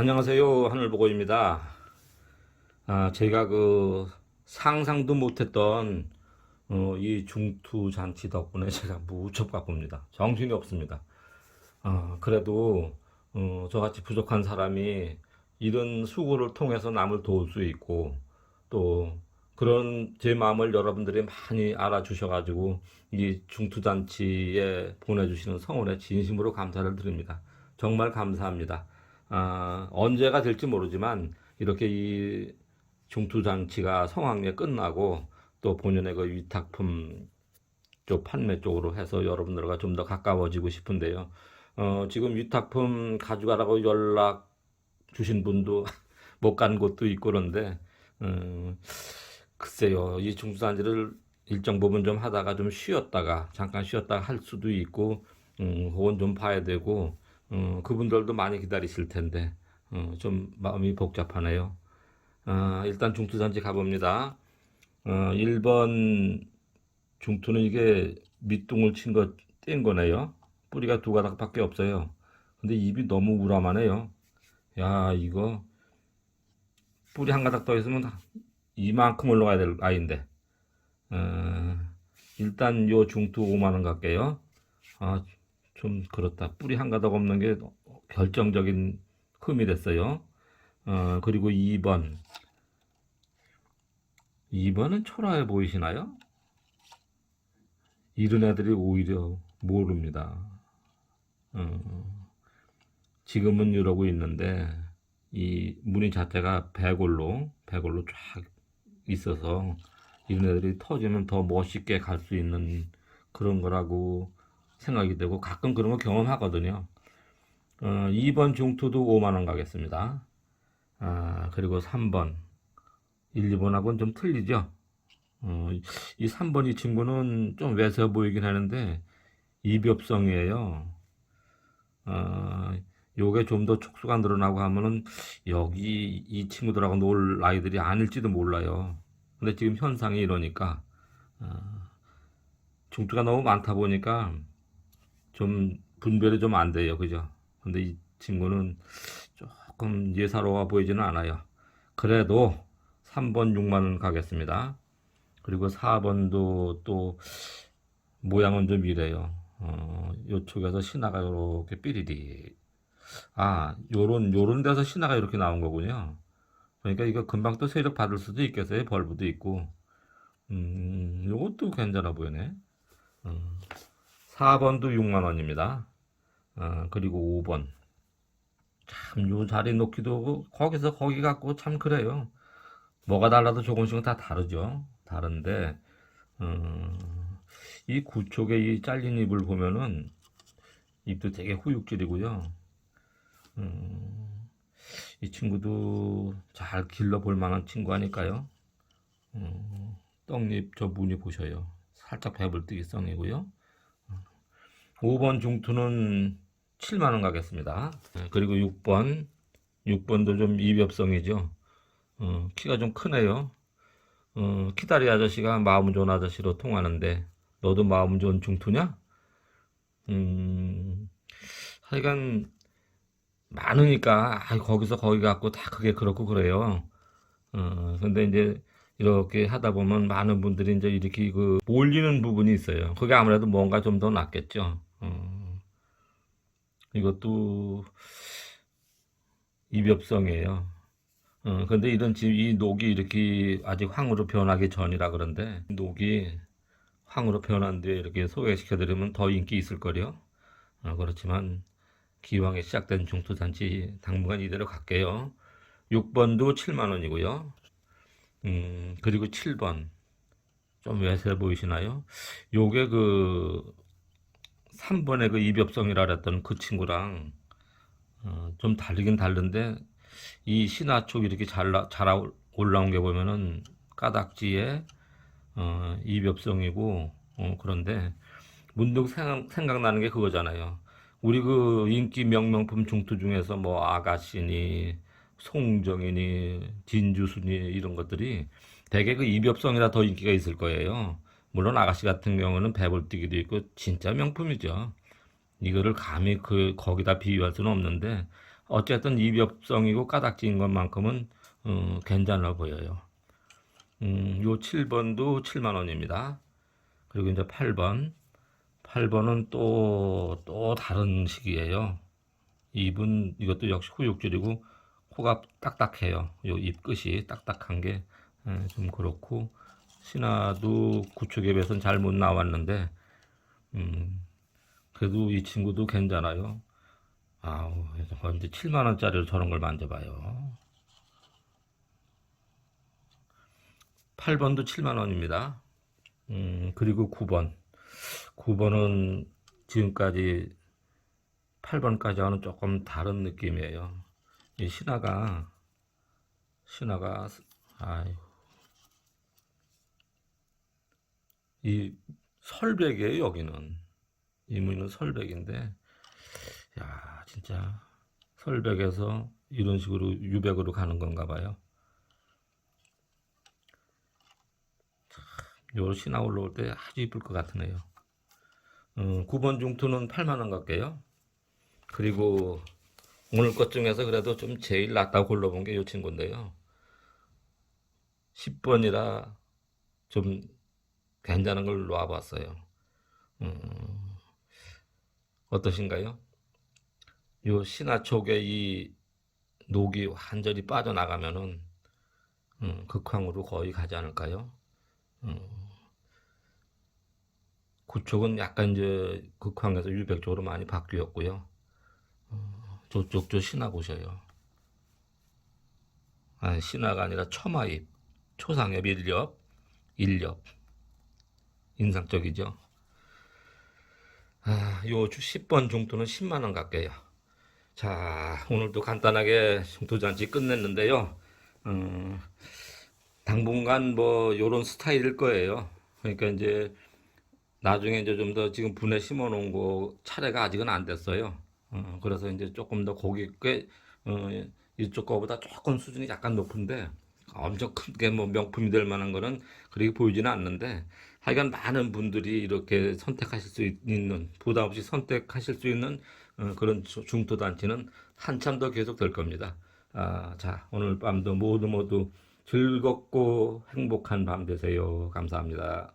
안녕하세요. 하늘보고입니다. 아, 제가 그 상상도 못했던 어, 이 중투 잔치 덕분에 제가 무척 바쁩니다. 정신이 없습니다. 아, 그래도 어, 저같이 부족한 사람이 이런 수고를 통해서 남을 도울 수 있고 또 그런 제 마음을 여러분들이 많이 알아주셔가지고 이 중투잔치에 보내주시는 성원에 진심으로 감사를 드립니다. 정말 감사합니다. 아, 언제가 될지 모르지만 이렇게 이 중투 장치가 성황리에 끝나고 또 본연의 그 위탁품 쪽 판매 쪽으로 해서 여러분들과 좀 더 가까워지고 싶은데요. 어, 지금 위탁품 가져가라고 연락 주신 분도 못 간 곳도 있고 그런데 음, 글쎄요 이 중투단지를 일정 부분 좀 하다가 좀 쉬었다가 잠깐 쉬었다가 할 수도 있고 음, 그건 좀 봐야 되고 어, 그분들도 많이 기다리실 텐데 어, 좀 마음이 복잡하네요. 아, 일단 중투단지 가봅니다. 어, 1번 중투는 이게 밑둥을 친 거 뗀 거네요. 뿌리가 두 가닥밖에 없어요. 근데 잎이 너무 우람하네요. 야, 이거 뿌리 한 가닥 더 있으면 이만큼 올라가야 될 아이인데. 어, 일단 요 중투 5만 원 갈게요. 아, 좀 그렇다. 뿌리 한 가닥 없는 게 결정적인 흠이 됐어요. 어, 그리고 2번. 2번은 초라해 보이시나요? 이런 애들이 오히려 모릅니다. 어, 지금은 이러고 있는데, 이 무늬 자체가 배골로, 배골로 쫙 있어서, 이런 애들이 터지면 더 멋있게 갈 수 있는 그런 거라고 생각이 되고, 가끔 그런 거 경험하거든요. 어, 2번 중투도 5만원 가겠습니다. 아, 그리고 3번. 1, 2번하고는 좀 틀리죠? 어, 이 3번 이 친구는 좀 외세어 보이긴 하는데, 이벽성이에요. 어, 요게 좀 더 촉수가 늘어나고 하면은, 여기 이 친구들하고 놀 아이들이 아닐지도 몰라요. 근데 지금 현상이 이러니까, 어, 중투가 너무 많다 보니까, 좀 분별이 좀 안 돼요. 그죠? 근데 이 친구는 조금 예사로워 보이지는 않아요. 그래도 3번 6만원 가겠습니다. 그리고 4번도 또 모양은 좀 이래요. 어, 요쪽에서 신화가 이렇게 삐리리. 아, 요런, 요런 데서 신화가 이렇게 나온 거군요. 그러니까 이거 금방 또 세력 받을 수도 있겠어요. 벌브도 있고. 음, 요것도 괜찮아 보이네. 음, 4번도 6만원입니다. 어, 그리고 5번. 참, 요 자리 놓기도 거기서 거기 갖고 참 그래요. 뭐가 달라도 조금씩은 다 다르죠. 다른데, 어, 이 구촉의 이 잘린 잎을 보면은 잎도 되게 후육질이고요. 음, 이 친구도 잘 길러볼 만한 친구 아닐까요? 음, 떡잎 저 무늬 보셔요. 살짝 배불 뜨기 성이고요. 5번 중투는 7만원 가겠습니다. 네, 그리고 6번. 6번도 좀 이벽성이죠. 어, 키가 좀 크네요. 어, 키다리 아저씨가 마음 좋은 아저씨로 통하는데, 너도 마음 좋은 중투냐? 음, 하여간, 많으니까, 아, 거기서 거기 갖고 다 그게 그렇고 그래요. 어, 근데 이제, 이렇게 하다 보면 많은 분들이 이제 이렇게 그 몰리는 부분이 있어요. 그게 아무래도 뭔가 좀 더 낫겠죠. 어, 이것도 이벽성이에요. 어, 근데 이런 집, 이 녹이 이렇게 아직 황으로 변하기 전이라 그런데, 녹이 황으로 변한 뒤에 이렇게 소개시켜드리면 더 인기 있을 거요. 어, 그렇지만, 기왕에 시작된 중투잔치 당분간 이대로 갈게요. 6번도 7만 원이고요. 음, 그리고 7번. 좀 외세 보이시나요? 요게 그, 3번의 그 이벽성이라 그랬던 그 친구랑, 어, 좀 다르긴 다른데, 이 신화 쪽 이렇게 잘, 나- 잘 아- 올라온 게 보면은 까닥지에 어, 이벽성이고 어, 그런데 문득 생각, 생각나는 게 그거잖아요. 우리 그 인기 명명품 중투 중에서 뭐 아가씨니 송정이니 진주순이 이런 것들이 대개 그 이벽성이라 더 인기가 있을 거예요. 물론 아가씨 같은 경우는 배불뛰기도 있고 진짜 명품이죠. 이거를 감히 그 거기다 비유할 수는 없는데 어쨌든 이벽성이고 까닥지인 것만큼은 어, 괜찮아 보여요. 음, 요 7번도 7만 원입니다. 그리고 이제 8번. 8번은 또, 또 다른 식이에요. 입은 이것도 역시 후육줄이고 코가 딱딱해요. 요 입 끝이 딱딱한 게 좀 그렇고 신화도 구축에 비해서는 잘못 나왔는데 음, 그래도 이 친구도 괜찮아요. 아우, 언제 7만 원짜리로 저런 걸 만져봐요. 8번도 7만 원입니다. 음, 그리고 9번. 9번은 지금까지 8번까지와는 조금 다른 느낌이에요. 이 신화가, 신화가, 아유, 이 설백이에요, 여기는. 이문은 설백인데, 야, 진짜, 설백에서 이런 식으로 유백으로 가는 건가 봐요. 요 신화 올라올 때 아주 이쁠 것 같으네요. 음, 9번 중투는 8만원 갈게요. 그리고 오늘 것 중에서 그래도 좀 제일 낫다고 골라본 게이 친구인데요. 10번이라 좀 괜찮은 걸 놔봤어요. 음, 어떠신가요? 요 신화 쪽에 이 녹이 완전히 빠져나가면은 음, 극황으로 거의 가지 않을까요? 그쪽은 약간 이제 극황에서 유백 쪽으로 많이 바뀌었고요. 어, 저쪽도 신화 보셔요. 아, 신화가 아니라 처마입, 초상엽 일엽, 일엽. 인상적이죠. 아, 요 10번 중투는 10만 원 갈게요. 자, 오늘도 간단하게 중투잔치 끝냈는데요. 음, 당분간 뭐 요런 스타일일 거예요. 그러니까 이제 나중에 이제 좀 더 지금 분에 심어 놓은 거 차례가 아직은 안 됐어요. 어, 그래서 이제 조금 더 고기 꽤 어, 이쪽 거보다 조금 수준이 약간 높은데 엄청 크게 뭐 명품이 될 만한 거는 그렇게 보이지는 않는데 하여간 많은 분들이 이렇게 선택하실 수 있는 부담 없이 선택하실 수 있는 어, 그런 주- 중도 단체는 한참 더 계속 될 겁니다. 아, 자, 오늘 밤도 모두 모두 즐겁고 행복한 밤 되세요. 감사합니다.